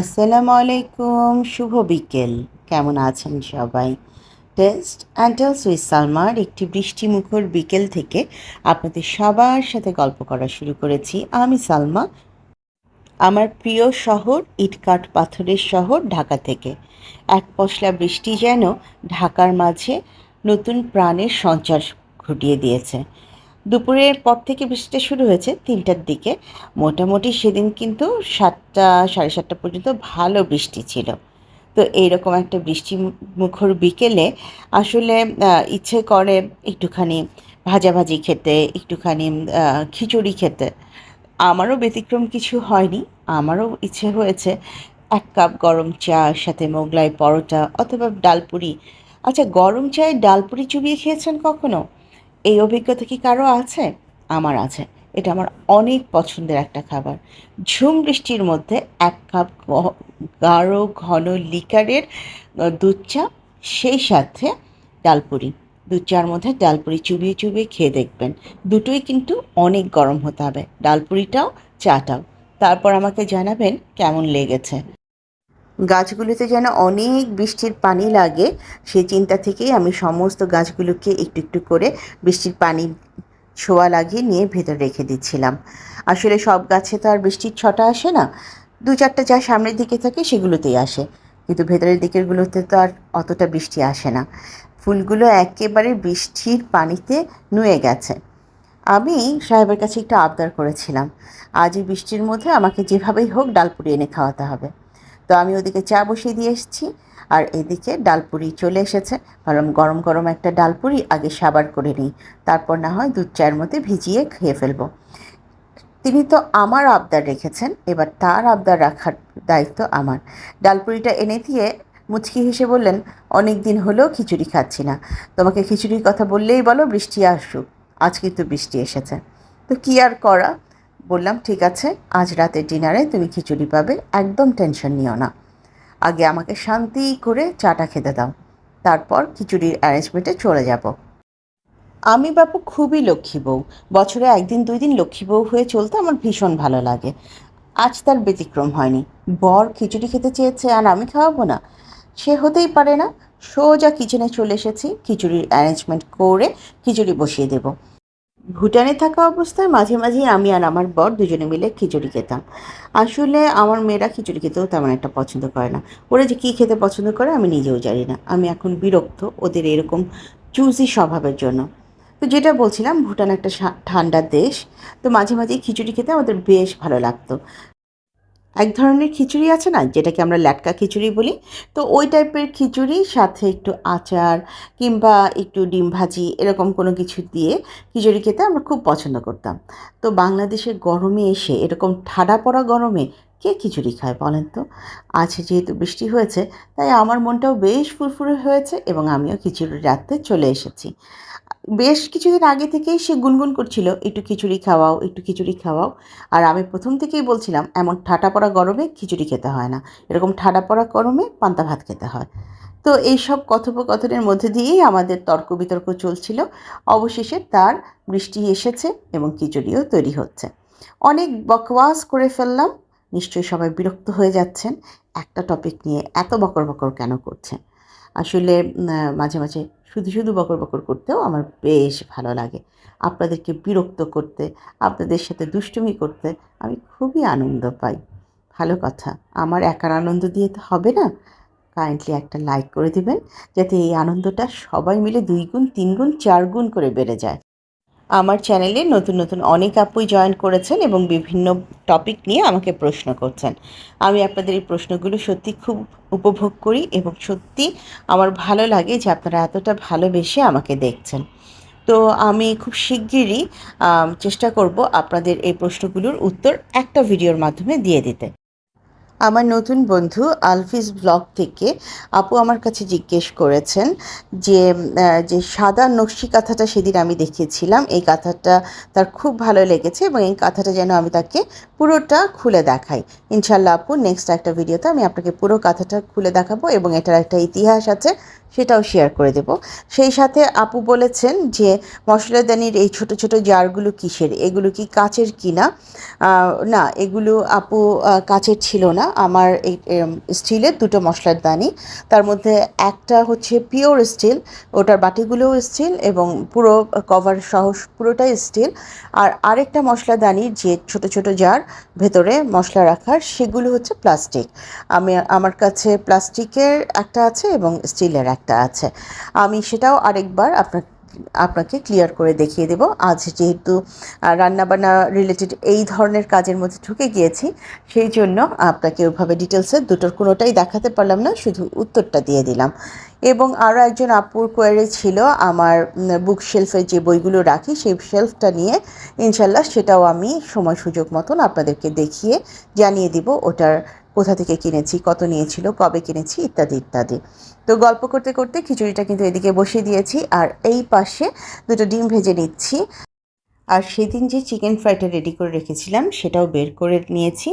আসসালামু আলাইকুম, শুভ বিকেল। কেমন আছেন সবাই? টেস্ট অ্যান্ড টেলস উইথ সালমার একটি বৃষ্টিমুখর বিকেল থেকে আপনাদের সবার সাথে গল্প করা শুরু করেছি। আমি সালমা, আমার প্রিয় শহর ইটকাট পাথরের শহর ঢাকা থেকে। এক পশলা বৃষ্টি যেন ঢাকার মাঝে নতুন প্রাণের সঞ্চার ঘটিয়ে দিয়েছে। দুপুরের পর থেকে বৃষ্টিটা শুরু হয়েছে তিনটার দিকে। মোটামুটি সেদিন কিন্তু সাতটা, সাড়ে সাতটা পর্যন্ত ভালো বৃষ্টি ছিল। তো এইরকম একটা বৃষ্টি মুখর বিকেলে আসলে ইচ্ছে করে একটুখানি ভাজাভাজি খেতে, একটুখানি খিচুড়ি খেতে। আমারও ব্যতিক্রম কিছু হয়নি, আমারও ইচ্ছে হয়েছে এক কাপ গরম চা সাথে মোগলাই পরোটা অথবা ডালপুরি। আচ্ছা গরম চায়ে ডালপুরি চুবিয়ে খেয়েছেন কখনো? এই অভিজ্ঞতা কি কারও আছে? আমার আছে। এটা আমার অনেক পছন্দের একটা খাবার। ঝুম বৃষ্টির মধ্যে এক কাপ গাঢ় ঘন লিকারের দুধ চা, সেই সাথে ডালপুরি। দুধ চার মধ্যে ডালপুরি চুবিয়ে চুবিয়ে খেয়ে দেখবেন। দুটোই কিন্তু অনেক গরম হতে হবে। ডালপুরিটাও, চাটাও। তারপর আমাকে জানাবেন কেমন লেগেছে। গাছগুলোতে যেন অনেক বৃষ্টির পানি লাগে, সেই চিন্তা থেকেই আমি সমস্ত গাছগুলোকে একটু একটু করে বৃষ্টির পানি ছোঁয়া লাগিয়ে নিয়ে ভেতরে রেখে দিচ্ছিলাম। আসলে সব গাছে তো আর বৃষ্টির ছটা আসে না, দু চারটা যা সামনের দিকে থাকে সেগুলোতেই আসে। কিন্তু ভেতরের দিকেরগুলোতে তো আর অতটা বৃষ্টি আসে না। ফুলগুলো একেবারে বৃষ্টির পানিতে নুয়ে গেছে। আমি সাহেবের কাছে একটু আবদার করেছিলাম আজ এই বৃষ্টির মধ্যে আমাকে যেভাবেই হোক ডালপুরি এনে খাওয়াতে হবে। তো আমি ওদিকে চা বসিয়ে দিয়ে এসেছি। আর এদিকে ডালপুরি চলে এসেছে। ভাবলাম গরম গরম একটা ডালপুরি আগে সাবার করে নিই। তারপর না হয় দুধ চায়ের মধ্যে ভিজিয়ে খেয়ে ফেলব। তিনি তো আমার আবদার রেখেছেন। এবার তার আবদার রাখার দায়িত্ব আমার। ডালপুরিটা এনে দিয়ে মুচকি হেসে বললেন, অনেক দিন হলেও খিচুড়ি খাচ্ছি না। তোমাকে খিচুড়ির কথা বললেই বলো বৃষ্টি আসুক। আজ কিন্তু বৃষ্টি এসেছে। তো কী আর করা? বললাম, ঠিক আছে, আজ রাতের ডিনারে তুমি খিচুড়ি পাবে, একদম টেনশন নিও না। আগে আমাকে শান্তি করে চাটা খেতে দাও, তারপর খিচুড়ির অ্যারেঞ্জমেন্টে চলে যাব। আমি বাপু খুবই লক্ষ্মী বউ। বছরে একদিন, দুই দিন লক্ষ্মী বউ হয়ে চলতে আমার ভীষণ ভালো লাগে। আজ তার ব্যতিক্রম হয়নি। বর খিচুড়ি খেতে চেয়েছে আর আমি খাওয়াবো না। সে হতেই পারে না। সোজা কিচেনে চলে এসেছি। খিচুড়ির অ্যারেঞ্জমেন্ট করে খিচুড়ি বসিয়ে দেবো। ভুটানে থাকা অবস্থায় মাঝে মাঝে আমি আর আমার বর দুজনে মিলে খিচুড়ি খেতাম। আসলে আমার মেয়েরা খিচুড়ি খেতেও তেমন একটা পছন্দ করে না। ওরা যে কী খেতে পছন্দ করে আমি নিজেও জানি না। আমি এখন বিরক্ত ওদের এরকম চুজি স্বভাবের জন্য। তো যেটা বলছিলাম, ভুটান একটা ঠান্ডা দেশ। তো মাঝে মাঝে খিচুড়ি খেতে আমাদের বেশ ভালো লাগতো। এক ধরনের খিচুড়ি আছে না, যেটাকে আমরা ল্যাটকা খিচুড়ি বলি। তো ওই টাইপের খিচুড়ি, সাথে একটু আচার কিংবা একটু ডিম ভাজি, এরকম কোনো কিছু দিয়ে খিচুড়ি খেতে আমরা খুব পছন্দ করতাম। তো বাংলাদেশের গরমে এসে, এরকম ঠাডা পড়া গরমে কে খিচুড়ি খায় বলেন তো? আজ যেহেতু বৃষ্টি হয়েছে, তাই আমার মনটাও বেশ ফুরফুরে হয়েছে এবং আমিও খিচুড়ি রাখতে চলে এসেছি। বেশ কিছুদিন আগে থেকেই সে গুনগুন করছিল, একটু খিচুড়ি খাওয়াও, একটু খিচুড়ি খাওয়াও। আর আমি প্রথম থেকেই বলছিলাম, এমন ঠাটা পড়া গরমে খিচুড়ি খেতে হয় না। এরকম ঠাডা পড়া গরমে পান্তা ভাত খেতে হয়। তো এইসব কথোপকথনের মধ্যে দিয়েই আমাদের তর্ক বিতর্ক চলছিল। অবশেষে তার বৃষ্টি এসেছে এবং খিচুড়িও তৈরি হচ্ছে। অনেক বকওয়াস করে ফেললাম। নিশ্চয়ই সবাই বিরক্ত হয়ে যাচ্ছেন। একটা টপিক নিয়ে এত বকর বকর কেন করছেন? আসলে মাঝে মাঝে শুধু শুধু বকর বকর করতেও আমার বেশ ভালো লাগে। আপনাদেরকে বিরক্ত করতে, আপনাদের সাথে দুষ্টুমি করতে আমি খুবই আনন্দ পাই। ভালো কথা। আমার একার আনন্দ দিয়ে তো হবে না। কাইন্ডলি একটা লাইক করে দেবেন, যাতে এই আনন্দটা সবাই মিলে দুই গুণ, তিন গুণ, চার গুণ করে বেড়ে যায়। আমার চ্যানেলে নতুন নতুন অনেক আপুই জয়েন করেছেন এবং বিভিন্ন টপিক নিয়ে আমাকে প্রশ্ন করছেন। আমি আপনাদের এই প্রশ্নগুলো সত্যি খুব উপভোগ করি এবং সত্যি আমার ভালো লাগে যে আপনারা এতটা ভালোবেসে আমাকে দেখছেন। তো আমি খুব শিগগিরই চেষ্টা করব আপনাদের এই প্রশ্নগুলোর উত্তর একটা ভিডিওর মাধ্যমে দিয়ে দিতে। আমার নতুন বন্ধু আলফিস ব্লগ থেকে আপু আমার কাছে জিজ্ঞেস করেছেন যে যে সাদা নকশি কাঁথাটা সেদিন আমি দেখিয়েছিলাম। এই কাঁথাটা তার খুব ভালো লেগেছে এবং এই কাঁথাটা যেন আমি তাকে পুরোটা খুলে দেখাই। ইনশাল্লাহ আপু নেক্সট একটা ভিডিওতে আমি আপনাকে পুরো কাঁথাটা খুলে দেখাবো এবং এটার একটা ইতিহাস আছে। সেটাও শেয়ার করে দেব। সেই সাথে আপু বলেছেন যে মশলাদানির এই ছোট ছোট জারগুলো কিসের? এগুলো কি কাচের কিনা? না, এগুলো আপু কাচের ছিল না। আমার এই স্টিলের দুটো মশলার দানি। তার মধ্যে একটা হচ্ছে পিওর স্টিল ওটার বাটিগুলোও স্টিল এবং পুরো কভার সহ পুরোটাই স্টিল আর আরেকটা মশলাদানি যে ছোট ছোট জার ভেতরে মশলা রাখার, সেগুলো হচ্ছে প্লাস্টিক আমি, আমার কাছে প্লাস্টিকের একটা আছে এবং স্টিলের একটা আছে। আমি সেটাও আরেকবার আপনার আপনাকে ক্লিয়ার করে দেখিয়ে দেব। আজ যেহেতু রান্নাবান্না রিলেটেড এই ধরনের কাজের মধ্যে ঢুকে গিয়েছি, সেই জন্য আপনাকে ওইভাবে ডিটেলসে দুটোর কোনোটাই দেখাতে পারলাম না, শুধু উত্তরটা দিয়ে দিলাম। এবং আরও একজন আপুর কোয়ারে ছিল, আমার বুক শেলফে যে বইগুলো রাখি, সেই শেলফটা নিয়ে ইনশাল্লাহ সেটাও আমি সময় সুযোগ মতন আপনাদেরকে দেখিয়ে জানিয়ে দিব, ওটার কোথা থেকে কিনেছি, কত নিয়েছিল, কবে কিনেছি, ইত্যাদি ইত্যাদি। তো গল্প করতে করতে খিচুড়িটা কিন্তু এদিকে বসিয়ে দিয়েছি, আর এই পাশে দুটো ডিম ভেজে নিচ্ছি। আর সেদিন যে চিকেন ফ্রাইটা রেডি করে রেখেছিলাম, সেটাও বের করে নিয়েছি,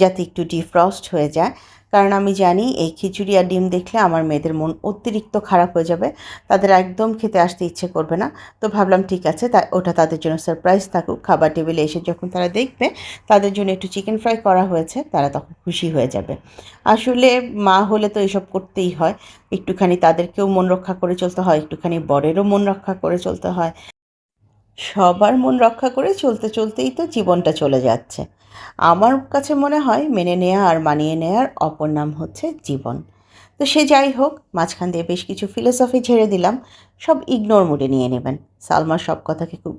যাতে একটু ডিফ্রস্ট হয়ে যায়। কারণ আমি জানি এই খিচুড়ি আর ডিম দেখলে আমার মেয়েদের মন অতিরিক্ত খারাপ হয়ে যাবে। তাদের একদম খেতে আসতে ইচ্ছে করবে না। তো ভাবলাম ঠিক আছে, তা ওটা তাদের জন্য সারপ্রাইজ থাকুক। খাবার টেবিলে এসে যখন তারা দেখবে তাদের জন্য একটু চিকেন ফ্রাই করা হয়েছে, তারা তখন খুশি হয়ে যাবে। আসলে মা হলে তো এসব করতেই হয়। একটুখানি তাদেরকেও মন রক্ষা করে চলতে হয়, একটুখানি বরেরও মন রক্ষা করে চলতে হয়। সবার মন রক্ষা করে চলতে, চলতেই তো জীবনটা চলে যাচ্ছে। আমার কাছে মনে হয় মেনে নেওয়া আর মানিয়ে নেওয়ার অপর নাম হচ্ছে জীবন। তো সে যাই হোক, মাঝখান দিয়ে বেশ কিছু ফিলোসফি ছেড়ে দিলাম, সব ইগনোর মুডে নিয়ে নেবেন। সালমার সব কথাকে খুব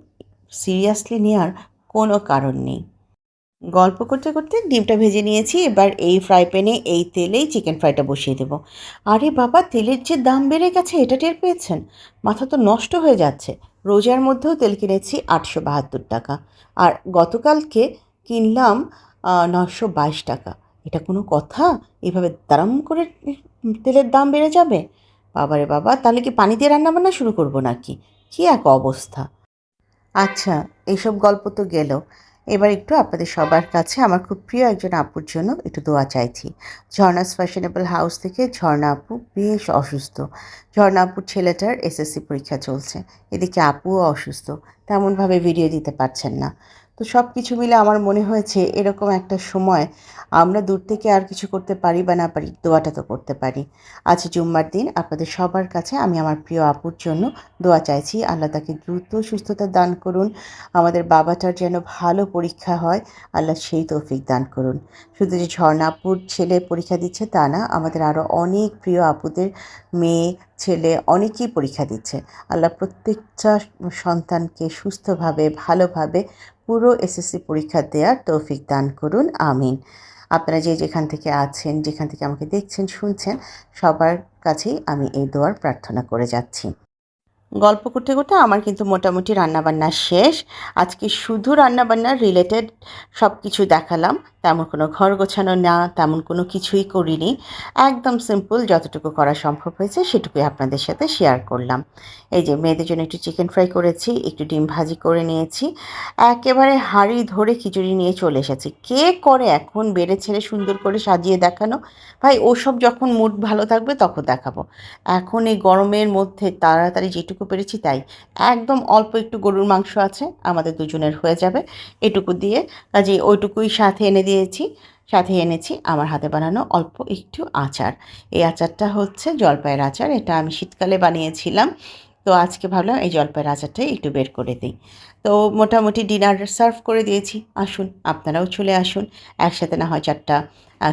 সিরিয়াসলি নেওয়ার কোনো কারণ নেই। গল্প করতে করতে ডিমটা ভেজে নিয়েছি, এবার এই ফ্রাই প্যানে এই তেলেই চিকেন ফ্রাইটা বসিয়ে দেবো। আরে বাবা, তেলের যে দাম বেড়ে গেছে, এটা টের পেয়েছেন? মাথা তো নষ্ট হয়ে যাচ্ছে। রোজার মধ্যেও তেল কিনেছি আটশো বাহাত্তর টাকা। আর গতকালকে কিনলাম নশো বাইশ টাকা। এটা কোনো কথা? এভাবে দারাম করে তেলের দাম বেড়ে যাবে? বাবারে বাবা, তাহলে কি পানি দিয়ে রান্না বান্না শুরু করব নাকি? কী এক অবস্থা। আচ্ছা এইসব গল্প তো গেল। এবার একটু আপনাদের সবার কাছে আমার খুব প্রিয় একজন আপুর জন্য একটু দোয়া চাইছি। ঝর্ণাস ফ্যাশনেবল হাউস থেকে ঝর্ণা আপু বেশ অসুস্থ। ঝর্ণা আপুর ছেলেটার এসএসসি পরীক্ষা চলছে। এদিকে আপুও অসুস্থ। তেমনভাবে ভিডিও দিতে পারছেন না। তো সব কিছু মিলে আমার মনে হয়েছে এরকম একটা সময় আমরা দূর থেকে আর কিছু করতে পারি বা না পারি, দোয়াটা তো করতে পারি। আজ জুম্মার দিন আপনাদের সবার কাছে আমি আমার প্রিয় আপুর জন্য দোয়া চাইছি। আল্লাহ তাকে দ্রুত সুস্থতা দান করুন, আমাদের বাবাটার যেন ভালো পরীক্ষা হয়, আল্লাহ সেই তৌফিক দান করুন। শুধু যে ঝর্ণা আপুর ছেলে পরীক্ষা দিচ্ছে তা না, আমাদের আরও অনেক প্রিয় আপুদের মেয়ে, ছেলে অনেকেই পরীক্ষা দিচ্ছে। আল্লাহ প্রত্যেকটা সন্তানকে সুস্থভাবে, ভালোভাবে পুরো এসএসসি পরীক্ষা দেওয়ার তৌফিক দান করুন, আমিন। আপনারা যে যেখান থেকে আছেন, যেখান থেকে আমাকে দেখছেন, শুনছেন, সবার কাছেই আমি এই দোয়ার প্রার্থনা করে যাচ্ছি। গল্প করতে করতে আমার কিন্তু মোটামুটি রান্নাবান্না শেষ। আজকে শুধু রান্নাবান্নার রিলেটেড সব কিছু দেখালাম। তেমন কোনো ঘর গোছানো না, তেমন কোনো কিছুই করিনি। একদম সিম্পল যতটুকু করা সম্ভব হয়েছে সেটুকুই আপনাদের সাথে শেয়ার করলাম। এই যে মেয়েদের জন্য একটু চিকেন ফ্রাই করেছি, একটু ডিম ভাজি করে নিয়েছি। একেবারে হাঁড়ি ধরে খিচুড়ি নিয়ে চলে এসেছি। কে করে এখন বেড়ে ছেড়ে সুন্দর করে সাজিয়ে দেখানো? ভাই, ওসব যখন মুড ভালো থাকবে তখন দেখাবো। এখন এই গরমের মধ্যে তাড়াতাড়ি যেটুকু পেরেছি তাই। একদম অল্প একটু গরুর মাংস আছে, আমাদের দুজনের হয়ে যাবে। এটুকু দিয়ে কাজে ওইটুকুই সাথে এনে দিয়েছি, সাথে এনেছি আমার হাতে বানানো অল্প একটু আচার। এই আচারটা হচ্ছে জলপাইয়ের আচার, এটা আমি শীতকালে বানিয়েছিলাম। তো আজকে ভাবলাম এই জলপাইয়ের আচারটাই একটু বের করে দিই। তো মোটামুটি ডিনার সার্ভ করে দিয়েছি। আসুন, আপনারাও চলে আসুন, একসাথে না হয় চারটা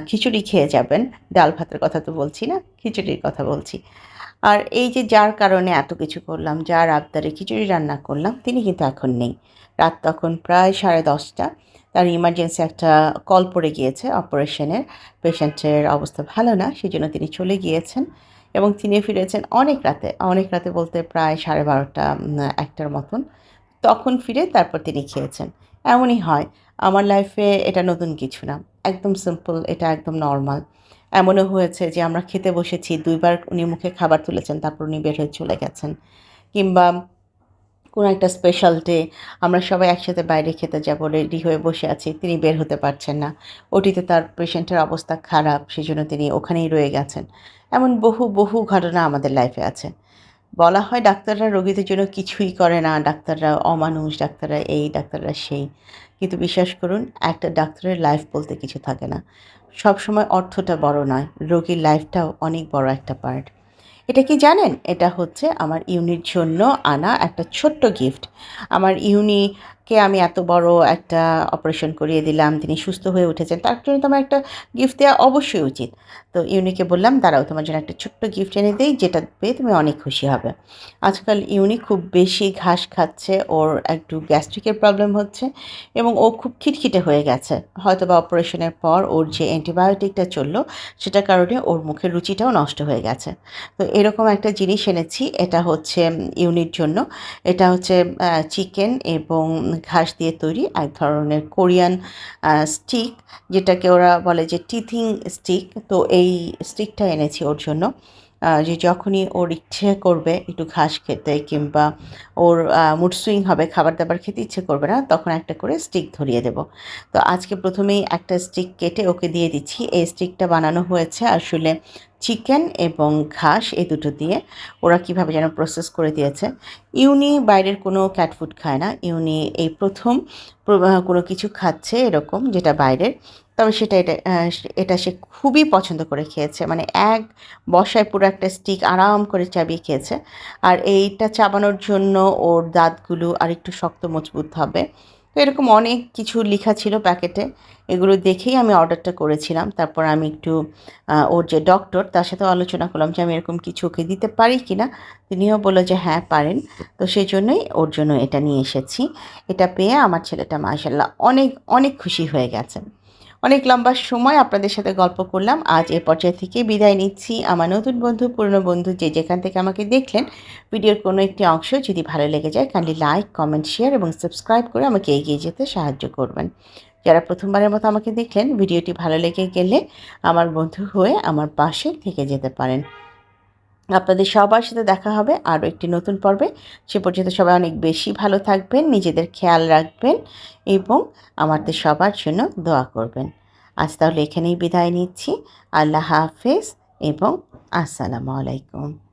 খিচুড়ি খেয়ে যাবেন। ডাল ভাতের কথা তো বলছি না, খিচুড়ির কথা বলছি। আর এই যে যার কারণে এত কিছু করলাম, যার আবদারে খিচুড়ি রান্না করলাম, তিনি কিন্তু এখন নেই। রাত তখন প্রায় সাড়ে দশটা। তার ইমার্জেন্সি একটা কল পড়ে গিয়েছে অপারেশনের পেশেন্টের অবস্থা ভালো না সেই জন্য তিনি চলে গিয়েছেন এবং তিনি ফিরেছেন অনেক রাতে। অনেক রাতে বলতে প্রায় সাড়ে বারোটা একটার মতন। তখন ফিরে তারপর তিনি খেয়েছেন। এমনই হয়, আমার লাইফে এটা নতুন কিছু না। একদম সিম্পল এটা একদম নর্মাল এমনও হয়েছে যে আমরা খেতে বসেছি, দুইবার উনি মুখে খাবার তুলেছেন, তারপর উনি বের হয়ে চলে গেছেন। কিংবা কোনো একটা স্পেশাল ডে আমরা সবাই একসাথে বাইরে খেতে যাব রেডি হয়ে বসে আছি, তিনি বের হতে পারছেন না। ওটিতে তার পেশেন্টের অবস্থা খারাপ, সেজন্য তিনি ওখানেই রয়ে গেছেন। এমন বহু বহু ঘটনা আমাদের লাইফে আছে। বলা হয় ডাক্তাররা রোগীদের জন্য কিছুই করে না, ডাক্তাররা অমানুষ, ডাক্তাররা এই, ডাক্তাররা সেই। কিন্তু বিশ্বাস করুন, একটা ডাক্তারের লাইফ বলতে কিছু থাকে না। সব সময় অর্থটা বড় নয়, রোগীর লাইফটাও অনেক বড় একটা পার্ট এটা কি জানেন? এটা হচ্ছে আমার ইউনির জন্য আনা একটা ছোট্ট গিফট আমার ইউনিকে আমি এত বড় একটা অপারেশন করিয়ে দিলাম, তিনি সুস্থ হয়ে উঠেছেন, তার জন্য তোমার একটা গিফট দেওয়া অবশ্যই উচিত। তো ইউনিকে বললাম, দাঁড়াও, তোমার জন্য একটা ছোট্ট গিফট এনে দিই, যেটা পেয়ে তুমি অনেক খুশি হবে। আজকাল ইউনি খুব বেশি ঘাস খাচ্ছে, ওর একটু গ্যাস্ট্রিকের প্রবলেম হচ্ছে, এবং ও খুব খিটখিটে হয়ে গেছে। হয়তো বা অপারেশনের পর ওর যে অ্যান্টিবায়োটিকটা চলল, সেটার কারণে ওর মুখের রুচিটাও নষ্ট হয়ে গেছে। তো এরকম একটা জিনিস এনেছি, এটা হচ্ছে ইউনির জন্য। এটা হচ্ছে চিকেন এবং ঘাস দিয়ে তৈরি এক ধরনের কোরিয়ান স্টিক, যেটাকে ওরা বলে যে টিথিং স্টিক। তো এই স্টিকটা এনেছি ওর জন্য। যে যখনই ওর ইচ্ছে করবে একটু ঘাস খেতে কিংবা ওর মুড সুইং হবে খাবার দাবার খেতে ইচ্ছে করবে না, তখন একটা করে স্টিক ধরিয়ে দেব। তো আজকে প্রথমেই একটা স্টিক কেটে ওকে দিয়ে দিচ্ছি। এই স্টিকটা বানানো হয়েছে আসলে চিকেন এবং ঘাস, এই দুটো দিয়ে। ওরা কীভাবে যেন প্রসেস করে দিয়েছে। ইউনি বাইরের কোনো ক্যাটফুড খায় না। ইউনি এই প্রথম কোনো কিছু খাচ্ছে এরকম যেটা বাইরের। তবে সেটা এটা এটা সে খুবই পছন্দ করে খেয়েছে। মানে এক বসায় পুরো একটা স্টিক আরাম করে চাবিয়ে খেয়েছে। আর এইটা চাবানোর জন্য ওর দাঁতগুলো আর একটু শক্ত, মজবুত হবে। তো এরকম অনেক কিছু লেখা ছিল প্যাকেটে। এগুলো দেখেই আমি অর্ডারটা করেছিলাম। তারপর আমি একটু ওর যে ডক্টর তার সাথেও আলোচনা করলাম যে আমি এরকম কিছু ওকে দিতে পারি কি না তিনিও বলল যে হ্যাঁ পারেন। তো সেই জন্যই ওর জন্য এটা নিয়ে এসেছি। এটা পেয়ে আমার ছেলেটা মাশাল্লাহ অনেক অনেক খুশি হয়ে গেছে। অনেক লম্বা সময় আপনাদের সাথে গল্প করলাম। আজ এ পর্যায়ে থেকে বিদায় নিচ্ছি। আমার নতুন বন্ধু, পুরনো বন্ধু যে যেখান থেকে আমাকে দেখলেন, ভিডিওর কোনো একটি অংশ যদি ভালো লেগে যায় কাইন্ডলি লাইক কমেন্ট শেয়ার এবং সাবস্ক্রাইব করে আমাকে এগিয়ে যেতে সাহায্য করবেন। যারা প্রথমবারের মতো আমাকে দেখলেন, ভিডিওটি ভালো লেগে গেলে আমার বন্ধু হয়ে আমার পাশে থেকে যেতে পারেন। আপনাদের সবার সাথে দেখা হবে আরও একটি নতুন পর্বে। সে পর্যন্ত সবাই অনেক বেশি ভালো থাকবেন, নিজেদের খেয়াল রাখবেন এবং আমাদের সবার জন্য দোয়া করবেন। আজ তাহলে এখানেই বিদায় নিচ্ছি। আল্লাহ হাফেজ এবং আসসালামু আলাইকুম।